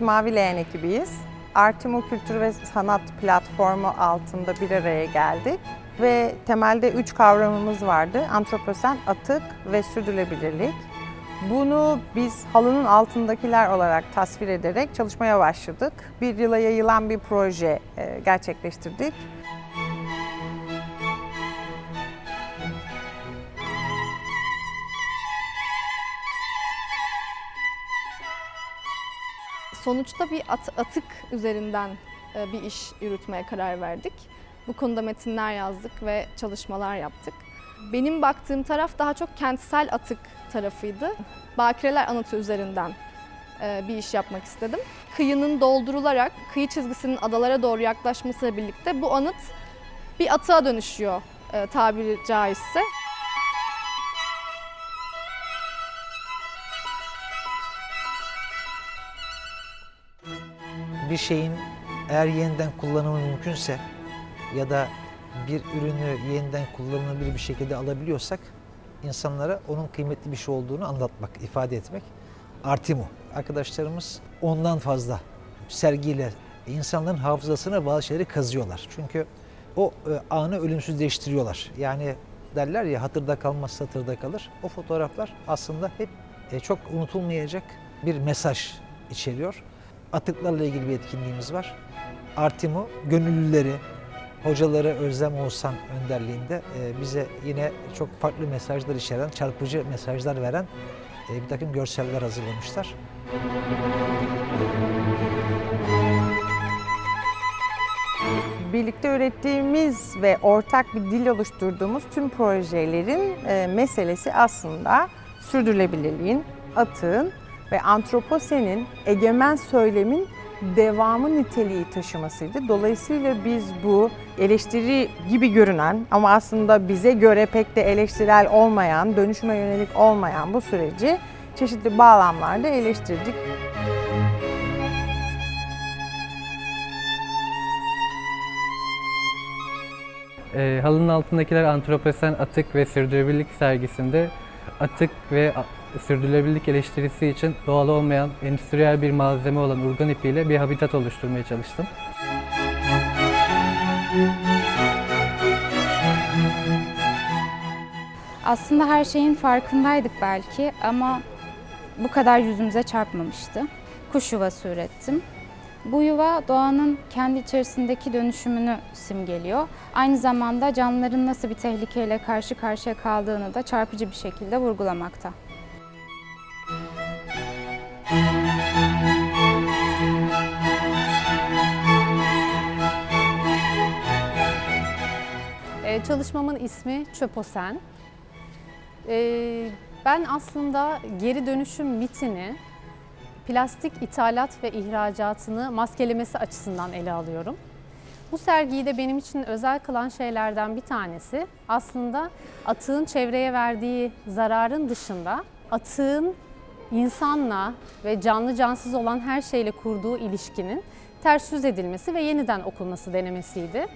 Mavi Leğen ekibiyiz. Artimo Kültür ve Sanat platformu altında bir araya geldik. Ve temelde üç kavramımız vardı. Antroposen, atık ve sürdürülebilirlik. Bunu biz halının altındakiler olarak tasvir ederek çalışmaya başladık. Bir yıla yayılan bir proje e, gerçekleştirdik. Sonuçta bir at- atık üzerinden e, bir iş yürütmeye karar verdik. Bu konuda metinler yazdık ve çalışmalar yaptık. Benim baktığım taraf daha çok kentsel atık tarafıydı. Bakireler anıtı üzerinden e, bir iş yapmak istedim. Kıyının doldurularak kıyı çizgisinin adalara doğru yaklaşmasıyla birlikte bu anıt bir atığa dönüşüyor e, tabiri caizse. Bir şeyin eğer yeniden kullanımı mümkünse ya da bir ürünü yeniden kullanılabilir bir şekilde alabiliyorsak insanlara onun kıymetli bir şey olduğunu anlatmak, ifade etmek. Artimo. Arkadaşlarımız ondan fazla sergiyle insanların hafızasına bazı şeyleri kazıyorlar. Çünkü o e, anı ölümsüzleştiriyorlar. Yani derler ya hatırda kalmaz satırda kalır. O fotoğraflar aslında hep e, çok unutulmayacak bir mesaj içeriyor. Atıklarla ilgili bir etkinliğimiz var. Artimo gönüllüleri, hocaları Özlem Oğuzhan önderliğinde e, bize yine çok farklı mesajlar içeren, çarpıcı mesajlar veren e, bir takım görseller hazırlamışlar. Birlikte ürettiğimiz ve ortak bir dil oluşturduğumuz tüm projelerin e, meselesi aslında sürdürülebilirliğin, atığın ve antroposenin egemen söylemin devamı niteliği taşımasıydı. Dolayısıyla biz bu eleştiri gibi görünen ama aslında bize göre pek de eleştirel olmayan, dönüşüme yönelik olmayan bu süreci çeşitli bağlamlarda eleştirdik. E, halının altındakiler antroposen atık ve sürdürülebilirlik sergisinde atık ve sürdürülebilirlik eleştirisi için doğal olmayan endüstriyel bir malzeme olan urgan ipiyle bir habitat oluşturmaya çalıştım. Aslında her şeyin farkındaydık belki ama bu kadar yüzümüze çarpmamıştı. Kuş yuvası ürettim. Bu yuva doğanın kendi içerisindeki dönüşümünü simgeliyor. Aynı zamanda canlıların nasıl bir tehlikeyle karşı karşıya kaldığını da çarpıcı bir şekilde vurgulamakta. Çalışmamın ismi Çöposen. Ee, ben aslında geri dönüşüm mitini plastik ithalat ve ihracatını maskelemesi açısından ele alıyorum. Bu sergiyi de benim için özel kılan şeylerden bir tanesi aslında atığın çevreye verdiği zararın dışında atığın insanla ve canlı cansız olan her şeyle kurduğu ilişkinin ters yüz edilmesi ve yeniden okunması denemesiydi.